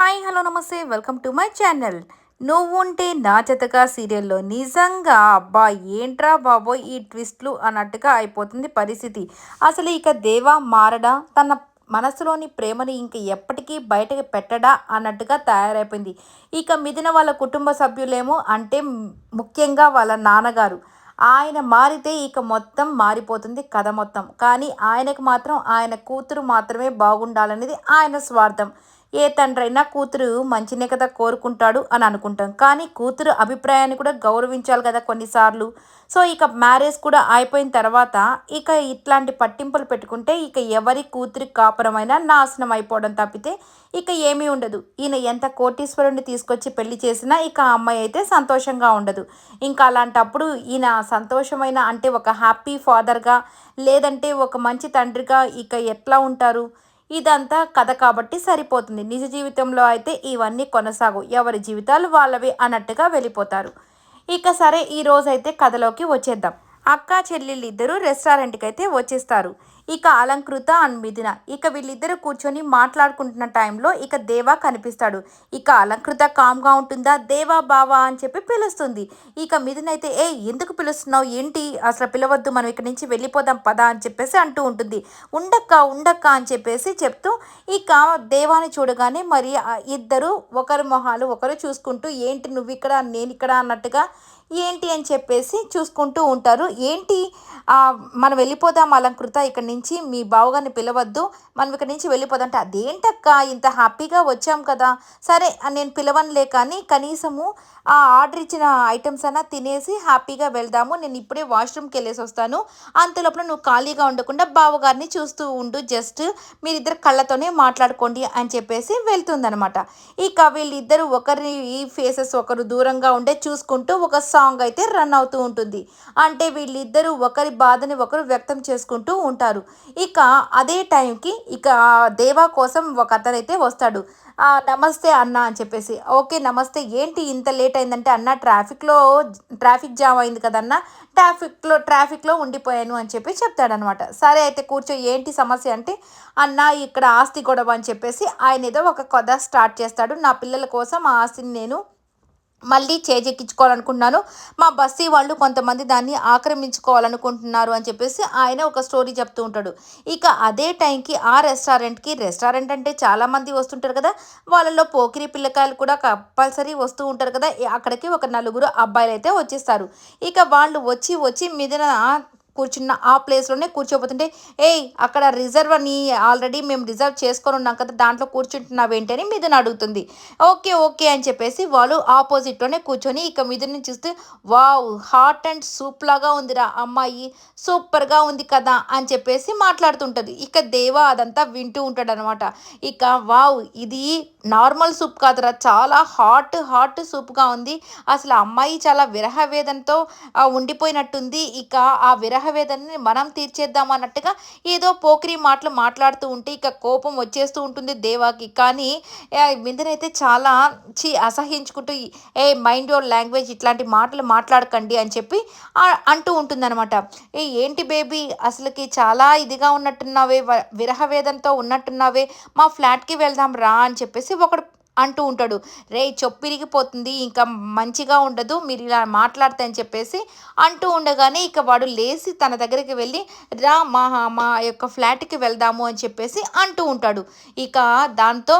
Hi hello నమస్తే. Welcome to my channel. నువ్వుంటే నా జతగా సీరియల్లో నిజంగా అబ్బా ఏంట్రా బాబోయ్ ఈ ట్విస్ట్లు అన్నట్టుగా అయిపోతుంది పరిస్థితి. అసలు ఇక దేవా మారడా? తన మనసులోని ప్రేమని ఇంక ఎప్పటికీ బయటకు పెట్టడా అన్నట్టుగా తయారైపోయింది. ఇక మిదిన వాళ్ళ కుటుంబ సభ్యులేమో అంటే ముఖ్యంగా వాళ్ళ నాన్నగారు. ఆయన మారితే ఇక మొత్తం మారిపోతుంది కథ మొత్తం. కానీ ఆయనకు మాత్రం ఆయన కూతురు మాత్రమే బాగుండాలనేది ఆయన స్వార్థం. ఏ తండ్రైనా కూతురు మంచినే కదా కోరుకుంటాడు అని అనుకుంటాం. కానీ కూతురు అభిప్రాయాన్ని కూడా గౌరవించాలి కదా కొన్నిసార్లు. సో ఇక మ్యారేజ్ కూడా అయిపోయిన తర్వాత ఇక ఇట్లాంటి పట్టింపులు పెట్టుకుంటే ఇక ఎవరి కూతురి కాపురమైనా నాశనం అయిపోవడం తప్పితే ఇక ఏమీ ఉండదు. ఈయన ఎంత కోటీశ్వరుని తీసుకొచ్చి పెళ్ళి చేసినా ఇక ఆ అమ్మాయి అయితే సంతోషంగా ఉండదు. ఇంకా అలాంటప్పుడు ఈయన సంతోషమైన అంటే ఒక హ్యాపీ ఫాదర్గా లేదంటే ఒక మంచి తండ్రిగా ఇక ఎట్లా ఉంటారు? ఇదంతా కథ కాబట్టి సరిపోతుంది. నిజ జీవితంలో అయితే ఇవన్నీ కొనసాగు. ఎవరి జీవితాలు వాళ్ళవి అన్నట్టుగా వెళ్ళిపోతారు. ఇక సరే ఈ రోజైతే కథలోకి వచ్చేద్దాం. అక్క చెల్లెళ్ళు ఇద్దరు రెస్టారెంట్కి అయితే వచ్చేస్తారు. ఇక అలంకృత అండ్ ఇక వీళ్ళిద్దరు కూర్చొని మాట్లాడుకుంటున్న టైంలో ఇక దేవా కనిపిస్తాడు. ఇక అలంకృత కామ్గా ఉంటుందా? దేవా బావా అని చెప్పి పిలుస్తుంది. ఇక మిథున్ అయితే ఏ ఎందుకు పిలుస్తున్నావు? ఏంటి? అసలు పిలవద్దు మనం ఇక్కడి నుంచి వెళ్ళిపోదాం పదా అని చెప్పేసి అంటూ ఉంటుంది. ఉండక్క ఉండక్క అని చెప్పేసి చెప్తూ ఇక దేవాని చూడగానే మరి ఇద్దరు ఒకరి మొహాలు ఒకరు చూసుకుంటూ ఏంటి నువ్వు ఇక్కడ నేను ఇక్కడ అన్నట్టుగా ఏంటి అని చెప్పేసి చూసుకుంటూ ఉంటారు. ఏంటి? మనం వెళ్ళిపోదాం అలంకృత ఇక్కడి నుంచి మీ బావగారిని పిలవద్దు మనం ఇక్కడి నుంచి వెళ్ళిపోదాం అంటే అదేంటక్క ఇంత హ్యాపీగా వచ్చాం కదా సరే నేను పిలవనులే కానీ కనీసము ఆ ఆర్డర్ ఇచ్చిన ఐటమ్స్ అన్నా తినేసి హ్యాపీగా వెళ్దాము నేను ఇప్పుడే వాష్రూమ్కి వెళ్ళేసి వస్తాను. అంతలోపల నువ్వు ఖాళీగా ఉండకుండా బావగారిని చూస్తూ ఉండు జస్ట్ మీరిద్దరు కళ్ళతోనే మాట్లాడుకోండి అని చెప్పేసి వెళ్తుందనమాట ఇక వీళ్ళిద్దరు ఒకరి ఈ ఫేసెస్ ఒకరు దూరంగా ఉండే చూసుకుంటూ ఒక సాంగ్ అయితే రన్ అవుతూ ఉంటుంది. అంటే వీళ్ళిద్దరూ ఒకరి బాధని ఒకరు వ్యక్తం చేసుకుంటూ ఉంటారు. ఇక అదే టైంకి ఇక దేవా కోసం ఒక అతనైతే వస్తాడు. నమస్తే అన్న అని చెప్పేసి. ఓకే నమస్తే. ఏంటి ఇంత లేట్ అయిందంటే అన్న ట్రాఫిక్లో ట్రాఫిక్ జామ్ అయింది కదన్న ట్రాఫిక్లో ట్రాఫిక్లో ఉండిపోయాను అని చెప్పి చెప్తాడనమాట. సరే అయితే కూర్చో. ఏంటి సమస్య? అంటే అన్న ఇక్కడ ఆస్తి గొడవ అని చెప్పేసి ఆయన ఏదో ఒక కథ స్టార్ట్ చేస్తాడు. నా పిల్లల కోసం ఆ ఆస్తిని నేను మళ్ళీ చేజెక్కించుకోవాలనుకుంటున్నాను. మా బస్సీ వాళ్ళు కొంతమంది దాన్ని ఆక్రమించుకోవాలనుకుంటున్నారు అని చెప్పేసి ఆయన ఒక స్టోరీ చెప్తూ ఉంటాడు. ఇక అదే టైంకి ఆ రెస్టారెంట్కి రెస్టారెంట్ అంటే చాలామంది వస్తుంటారు కదా వాళ్ళలో పోకిరి పిల్లకాయలు కూడా కంపల్సరీ వస్తూ ఉంటారు కదా అక్కడికి ఒక నలుగురు అబ్బాయిలు అయితే వచ్చేస్తారు. ఇక వాళ్ళు వచ్చి వచ్చి మిదిన కూర్చున్న ఆ ప్లేస్లోనే కూర్చోబోతుంటే ఏయ్ అక్కడ రిజర్వ్ అని ఆల్రెడీ మేము రిజర్వ్ చేసుకొని ఉన్నాం కదా దాంట్లో కూర్చుంటున్నావు ఏంటని మిథున్ అడుగుతుంది. ఓకే ఓకే అని చెప్పేసి వాళ్ళు ఆపోజిట్లోనే కూర్చొని ఇక మిథున్ని చూస్తే వావ్ హాట్ అండ్ సూప్ లాగా ఉందిరా అమ్మాయి సూపర్గా ఉంది కదా అని చెప్పేసి మాట్లాడుతుంటుంది. ఇక దేవా అదంతా వింటూ ఉంటాడనమాట. ఇక వావ్ ఇది నార్మల్ సూప్ కాదురా చాలా హాట్ హాట్ సూప్గా ఉంది. అసలు అమ్మాయి చాలా విరహ వేదనతో ఉండిపోయినట్టుంది. ఇక ఆ విరహ వేదనని మనం తీర్చేద్దాం అన్నట్టుగా ఏదో పోకిరి మాటలు మాట్లాడుతూ ఉంటే ఇక కోపం వచ్చేస్తూ ఉంటుంది దేవాకి. కానీ విందనైతే చాలా చి అసహించుకుంటూ ఏ మైండ్ యువర్ లాంగ్వేజ్ ఇట్లాంటి మాటలు మాట్లాడకండి అని చెప్పి అంటూ ఉంటుందన్నమాట. ఏ ఏంటి బేబీ అసలుకి చాలా ఇదిగా ఉన్నట్టున్నావే విరహ వేదంతో ఉన్నట్టున్నావే మా ఫ్లాట్కి వెళ్దాం రా అని చెప్పేసి ఒకడు అంటూ ఉంటాడు రే చొప్పిరిగిపోతుంది ఇంకా మంచిగా ఉండదు మీరు ఇలా మాట్లాడితే అని చెప్పేసి అంటూ ఉండగానే ఇక వాడు లేచి తన దగ్గరికి వెళ్ళి రా మా మా యొక్క ఫ్లాట్కి వెళ్దాము అని చెప్పేసి అంటూ ఉంటాడు. ఇక దాంతో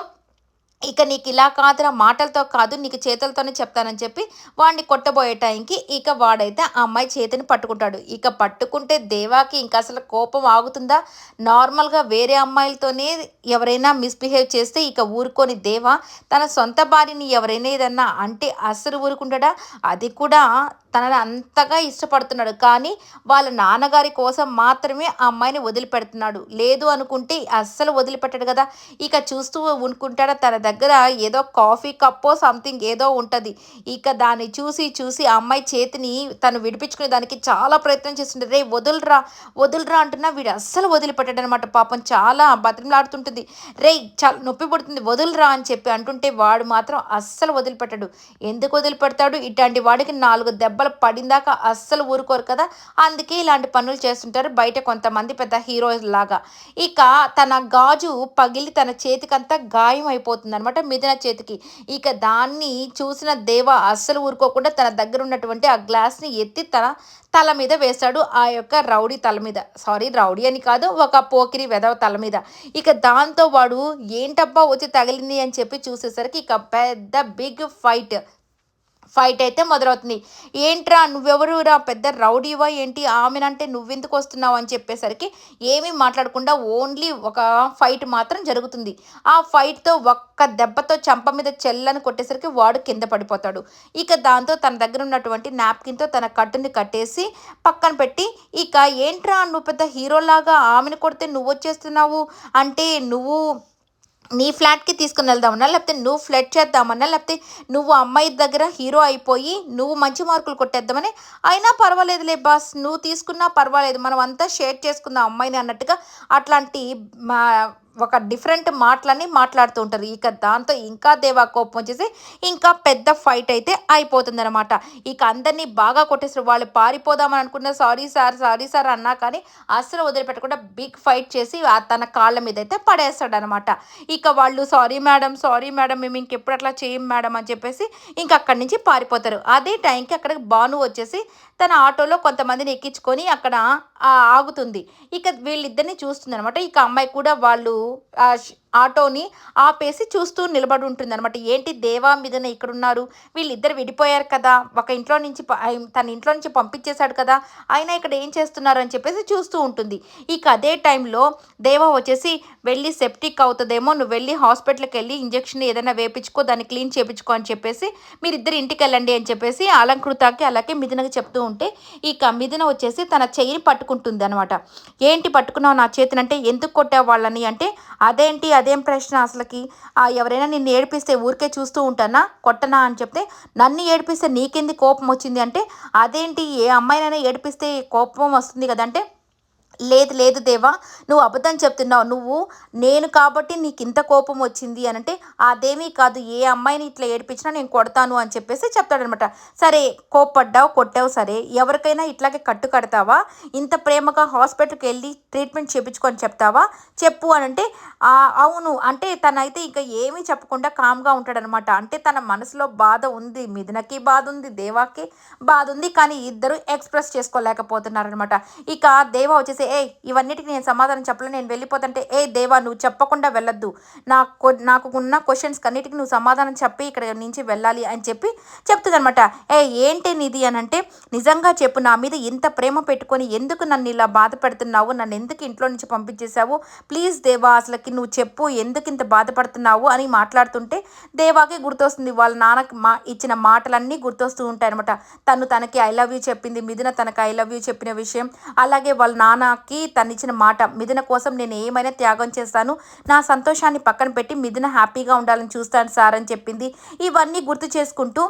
ఇక నీకు ఇలా కాదురా మాటలతో కాదు నీకు చేతులతోనే చెప్తానని చెప్పి వాడిని కొట్టబోయే టైంకి ఇక వాడైతే ఆ అమ్మాయి చేతిని పట్టుకుంటాడు. ఇక పట్టుకుంటే దేవాకి ఇంకా అసలు కోపం ఆగుతుందా? నార్మల్గా వేరే అమ్మాయిలతోనే ఎవరైనా మిస్బిహేవ్ చేస్తే ఇక ఊరుకొని దేవా? తన సొంత భార్యని ఎవరైనా ఏదన్నా అంటే అస్సలు ఊరుకుంటాడా? అది కూడా తనని అంతగా ఇష్టపడుతున్నాడు. కానీ వాళ్ళ నాన్నగారి కోసం మాత్రమే ఆ అమ్మాయిని వదిలిపెడుతున్నాడు. లేదు అనుకుంటే అస్సలు వదిలిపెట్టాడు కదా. ఇక చూస్తూ ఉనుకుంటాడా తన దగ్గర ఏదో కాఫీ కప్పో సంథింగ్ ఏదో ఉంటుంది. ఇక దాన్ని చూసి చూసి ఆ అమ్మాయి చేతిని తను విడిపించుకునే దానికి చాలా ప్రయత్నం చేస్తుండే రే వదులురా వదులురా అంటున్నా. వీడు అస్సలు వదిలిపెట్టాడు అనమాట పాపం చాలా బతిమలాడుతుంటుంది. రే చాలా నొప్పి పడుతుంది వదులురా అని చెప్పి అంటుంటే వాడు మాత్రం అస్సలు వదిలిపెట్టాడు. ఎందుకు వదిలిపెడతాడు? ఇట్లాంటి వాడికి నాలుగు దెబ్బ దెబ్బలు పడిందాక అస్సలు ఊరుకోరు కదా. అందుకే ఇలాంటి పనులు చేస్తుంటారు బయట కొంతమంది పెద్ద హీరోస్ లాగా. ఇక తన గాజు పగిలి తన చేతికంతా గాయం అయిపోతుంది అనమాట మిథున చేతికి. ఇక దాన్ని చూసిన దేవ అస్సలు ఊరుకోకుండా తన దగ్గర ఉన్నటువంటి ఆ గ్లాస్ని ఎత్తి తన తల మీద వేశాడు ఆ యొక్క రౌడీ తల మీద. సారీ రౌడీ అని కాదు ఒక పోకిరి వెదవ తల మీద. ఇక దాంతో వాడు ఏంటబ్బా వచ్చి తగిలింది? అని చెప్పి చూసేసరికి ఇక పెద్ద బిగ్ ఫైట్. ఫైట్ అయితే మొదలవుతుంది. ఏంట్రా నువ్వెవరురా పెద్ద రౌడీవా ఏంటి? ఆమెనంటే నువ్వెందుకు వస్తున్నావు అని చెప్పేసరికి ఏమీ మాట్లాడకుండా ఓన్లీ ఒక ఫైట్ మాత్రం జరుగుతుంది. ఆ ఫైట్తో ఒక్క దెబ్బతో చంప మీద చెల్లని కొట్టేసరికి వాడు కింద పడిపోతాడు. ఇక దాంతో తన దగ్గర ఉన్నటువంటి నాప్కిన్తో తన కట్టుని కట్టేసి పక్కన పెట్టి ఇక ఏంట్రా నువ్వు పెద్ద హీరోలాగా ఆమెను కొడితే నువ్వు వచ్చేస్తున్నావు అంటే నువ్వు నీ ఫ్లాట్కి తీసుకుని వెళ్దామన్నా లేకపోతే నువ్వు ఫ్లడ్ చేద్దామన్నా లేకపోతే నువ్వు అమ్మాయి దగ్గర హీరో అయిపోయి నువ్వు మంచి మార్కులు కొట్టేద్దామని అయినా పర్వాలేదులే బాస్ నువ్వు తీసుకున్నా పర్వాలేదు. మనం అంతా షేర్ చేసుకుందాం అమ్మాయిని అన్నట్టుగా అట్లాంటి మా ఒక డిఫరెంట్ మాటలని మాట్లాడుతూ ఉంటారు. ఇక దాంతో ఇంకా దేవా కోపం వచ్చేసి ఇంకా పెద్ద ఫైట్ అయితే అయిపోతుంది అనమాట ఇక అందరినీ బాగా కొట్టేసారు వాళ్ళు పారిపోదామని అనుకున్న సారీ సార్ సారీ సార్ అన్నా కానీ అస్సలు వదిలిపెట్టకుండా బిగ్ ఫైట్ చేసి తన కాళ్ళ మీద అయితే పడేస్తాడు అనమాట ఇక వాళ్ళు సారీ మేడం సారీ మేడం మేము ఇంకెప్పుడు అట్లా చేయం మేడం అని చెప్పేసి ఇంక అక్కడి నుంచి పారిపోతారు. అదే టైంకి అక్కడికి బాను వచ్చేసి తన ఆటోలో కొంతమందిని ఎక్కించుకొని అక్కడ ఆగుతుంది. ఇక వీళ్ళిద్దరిని చూస్తుంది అనమాట ఇక అమ్మాయి కూడా వాళ్ళు acho, ఆటోని ఆపేసి చూస్తూ నిలబడి ఉంటుంది అనమాట ఏంటి దేవా మీదన ఇక్కడ ఉన్నారు వీళ్ళిద్దరు విడిపోయారు కదా. ఒక ఇంట్లో నుంచి తన ఇంట్లో నుంచి పంపించేశాడు కదా. ఆయన ఇక్కడ ఏం చేస్తున్నారు అని చెప్పేసి చూస్తూ ఉంటుంది. ఇక అదే టైంలో దేవా వచ్చేసి వెళ్ళి సెప్టిక్ అవుతుందేమో నువ్వు వెళ్ళి హాస్పిటల్కి వెళ్ళి ఇంజక్షన్ ఏదైనా వేపించుకో దాన్ని క్లీన్ చేయించుకో అని చెప్పేసి మీరిద్దరు ఇంటికి వెళ్ళండి అని చెప్పేసి అలంకృతకి అలాగే మిథునకి చెప్తూ ఉంటే ఇక మిథున వచ్చేసి తన చెయ్యిని పట్టుకుంటుంది అనమాట ఏంటి పట్టుకున్నావు నా చేతినంటే ఎందుకు కొట్టావు వాళ్ళని? అంటే అదేంటి అదే ప్రశ్న అసలుకి? ఎవరైనా నిన్ను ఏడిపిస్తే ఊరికే చూస్తూ ఉంటానా? కొట్టనా అని చెప్తే నన్ను ఏడిపిస్తే నీకెంది కోపం వచ్చింది అంటే అదేంటి? ఏ అమ్మాయినైనా ఏడిపిస్తే కోపం వస్తుంది కదంటే లేదు లేదు దేవా నువ్వు అబద్ధం చెప్తున్నావు. నువ్వు నేను కాబట్టి నీకు ఇంత కోపం వచ్చింది అని అంటే అదేమీ కాదు ఏ అమ్మాయిని ఇట్లా ఏడిపించినా నేను కొడతాను అని చెప్పేసి చెప్తాడనమాట సరే కోప్పడ్డావు కొట్టావు సరే ఎవరికైనా ఇట్లాగే కట్టు కడతావా? ఇంత ప్రేమగా హాస్పిటల్కి వెళ్ళి ట్రీట్మెంట్ చేయించుకొని చెప్తావా? చెప్పు అని అంటే అవును. అంటే తనైతే ఇంకా ఏమీ చెప్పకుండా కామ్గా ఉంటాడనమాట అంటే తన మనసులో బాధ ఉంది మిథునకి బాధ ఉంది దేవాకి బాధ ఉంది కానీ ఇద్దరు ఎక్స్ప్రెస్ చేసుకోలేకపోతున్నారనమాట ఇక దేవా వచ్చేసి ఏ ఇవన్నిటికి నేను సమాధానం చెప్పలే నేను వెళ్ళిపోతుంటే ఏ దేవా నువ్వు చెప్పకుండా వెళ్ళొద్దు. నాకు నాకు ఉన్న క్వశ్చన్స్ అన్నిటికి నువ్వు సమాధానం చెప్పి ఇక్కడ నుంచి వెళ్ళాలి అని చెప్పి చెప్తుందనమాట ఏ ఏంటి నీది అని అంటే నిజంగా చెప్పు నా మీద ఇంత ప్రేమ పెట్టుకొని ఎందుకు నన్ను ఇలా బాధ పెడుతున్నావు? నన్ను ఎందుకు ఇంట్లో నుంచి పంపించేశావు? ప్లీజ్ దేవా అసలుకి నువ్వు చెప్పు ఎందుకు ఇంత బాధపడుతున్నావు? అని మాట్లాడుతుంటే దేవాకి గుర్తొస్తుంది. వాళ్ళ నాన్నకి మా ఇచ్చిన మాటలన్నీ గుర్తొస్తూ ఉంటాయి అనమాట తను తనకి ఐ లవ్ యూ చెప్పింది. మిథున తనకి ఐ లవ్ యూ చెప్పిన విషయం. అలాగే వాళ్ళ నాన్న నాకి తనిచ్చిన మాట. మిథున కోసం నేను ఏమైనా త్యాగం చేస్తాను? నా సంతోషాన్ని పక్కన పెట్టి మిథున హ్యాపీగా ఉండాలని చూస్తాను సార్ అని చెప్పింది. ఇవన్నీ గుర్తు చేసుకుంటూ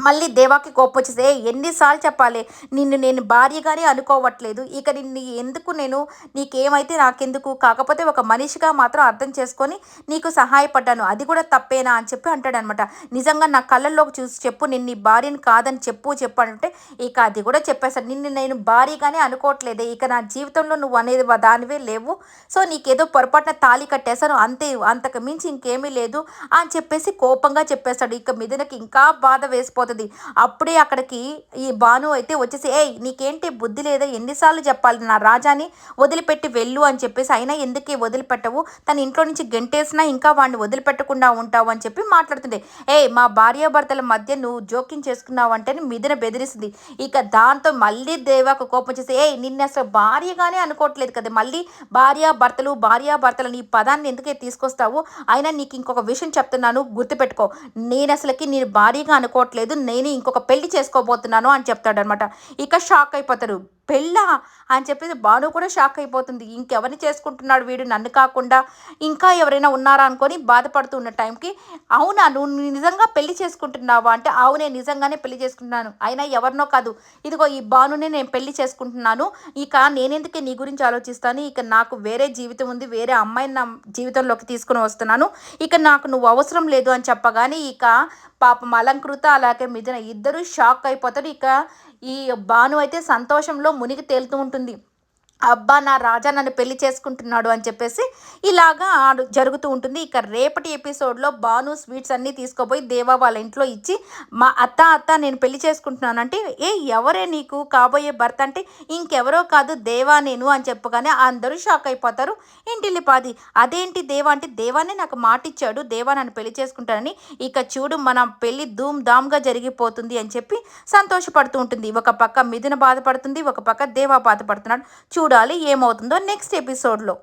మళ్ళీ దేవాకి కోపం వచ్చేసే ఎన్నిసార్లు చెప్పాలి? నిన్ను నేను భార్యగానే అనుకోవట్లేదు. ఇక నిన్ను ఎందుకు నేను? నీకేమైతే నాకెందుకు? కాకపోతే ఒక మనిషిగా మాత్రం అర్థం చేసుకొని నీకు సహాయపడ్డాను. అది కూడా తప్పేనా? అని చెప్పి అంటాడనమాట. నిజంగా నా కళ్ళల్లోకి చూసి చెప్పు. నిన్ను నీ భార్యని కాదని చెప్పు చెప్పు అంటే ఇక అది కూడా చెప్పేశాడు. నిన్ను నేను భార్యగానే అనుకోవట్లేదే. ఇక నా జీవితంలో నువ్వు అనేది దానివే లేవు. సో నీకేదో పొరపాటున తాళి కట్టేశాను. అంతే అంతకు మించి ఇంకేమీ లేదు. అని చెప్పేసి కోపంగా చెప్పేశాడు ఇక మిథునకి ఇంకా బాధ వేసిపో అయిపోతుంది అప్పుడే అక్కడికి ఈ భాను అయితే వచ్చేసి ఏయ్ నీకేంటి బుద్ధి లేదా? ఎన్నిసార్లు చెప్పాలి నా రాజాని? వదిలిపెట్టి వెళ్ళు అని చెప్పేసి అయినా ఎందుకే వదిలిపెట్టవు? తన ఇంట్లో నుంచి గెంటేసినా ఇంకా వాడిని వదిలిపెట్టకుండా ఉంటావు అని చెప్పి మాట్లాడుతుంది ఏ మా భార్యాభర్తల మధ్య నువ్వు జోక్యం చేసుకున్నావు అంటే మిదిన బెదిరిస్తుంది. ఇక దాంతో మళ్ళీ దేవాకు కోపం చేసి ఏ నిన్న అసలు భార్యగానే అనుకోవట్లేదు కదా? మళ్ళీ భార్య భర్తలు భార్య భర్తలు నీ పదాన్ని ఎందుకే తీసుకొస్తావు? అయినా నీకు ఇంకొక విషయం చెప్తున్నాను గుర్తుపెట్టుకో. నేను అసలుకి నేను భార్యగా అనుకోవట్లేదు. లేదు నేను ఇంకొక పెళ్ళి చేసుకోబోతున్నాను అని చెప్తాడనమాట. ఇక షాక్ అయిపోతారు. పెళ్ళా? అని చెప్పేసి భాను కూడా షాక్ అయిపోతుంది. ఇంకెవరిని చేసుకుంటున్నాడు వీడు? నన్ను కాకుండా ఇంకా ఎవరైనా ఉన్నారా అనుకొని బాధపడుతూ ఉన్న టైంకి అవునా నువ్వు నిజంగా పెళ్ళి చేసుకుంటున్నావా? అంటే అవునే నిజంగానే పెళ్ళి చేసుకుంటున్నాను. అయినా ఎవరినో కాదు. ఇదిగో ఈ భానునే నేను పెళ్ళి చేసుకుంటున్నాను. ఇక నేనెందుకే నీ గురించి ఆలోచిస్తాను? ఇక నాకు వేరే జీవితం ఉంది. వేరే అమ్మాయిని నా జీవితంలోకి తీసుకుని వస్తున్నాను. ఇక నాకు నువ్వు అవసరం లేదు అని చెప్పగానే ఇక పాపం అలంకృత అలాగే అయితే మిథున ఇద్దరు షాక్ అయిపోతారు. ఇక ఈ భాను అయితే సంతోషంలో మునిగి తేలుతూ ఉంటుంది. అబ్బా నా రాజా నన్ను పెళ్ళి చేసుకుంటున్నాడు అని చెప్పేసి ఇలాగా జరుగుతూ ఉంటుంది. ఇక రేపటి ఎపిసోడ్లో బాను స్వీట్స్ అన్నీ తీసుకోపోయి దేవా వాళ్ళ ఇంట్లో ఇచ్చి మా అత్త అత్త నేను పెళ్ళి చేసుకుంటున్నానంటే ఏ ఎవరే నీకు? కాబోయే భర్త అంటే ఇంకెవరో కాదు దేవా నేను అని చెప్పగానే అందరూ షాక్ అయిపోతారు. ఇంటిల్లిపాది అదేంటి దేవా అంటే దేవానే నాకు మాట ఇచ్చాడు దేవా నన్ను పెళ్ళి చేసుకుంటానని ఇక చూడు మన పెళ్ళి ధూమ్ ధామ్గా జరిగిపోతుంది అని చెప్పి సంతోషపడుతూ ఉంటుంది. ఒక పక్క మిథున బాధపడుతుంది. ఒక పక్క దేవా బాధపడుతున్నాడు. చూడాలి ఏమవుతుందో నెక్స్ట్ ఎపిసోడ్లో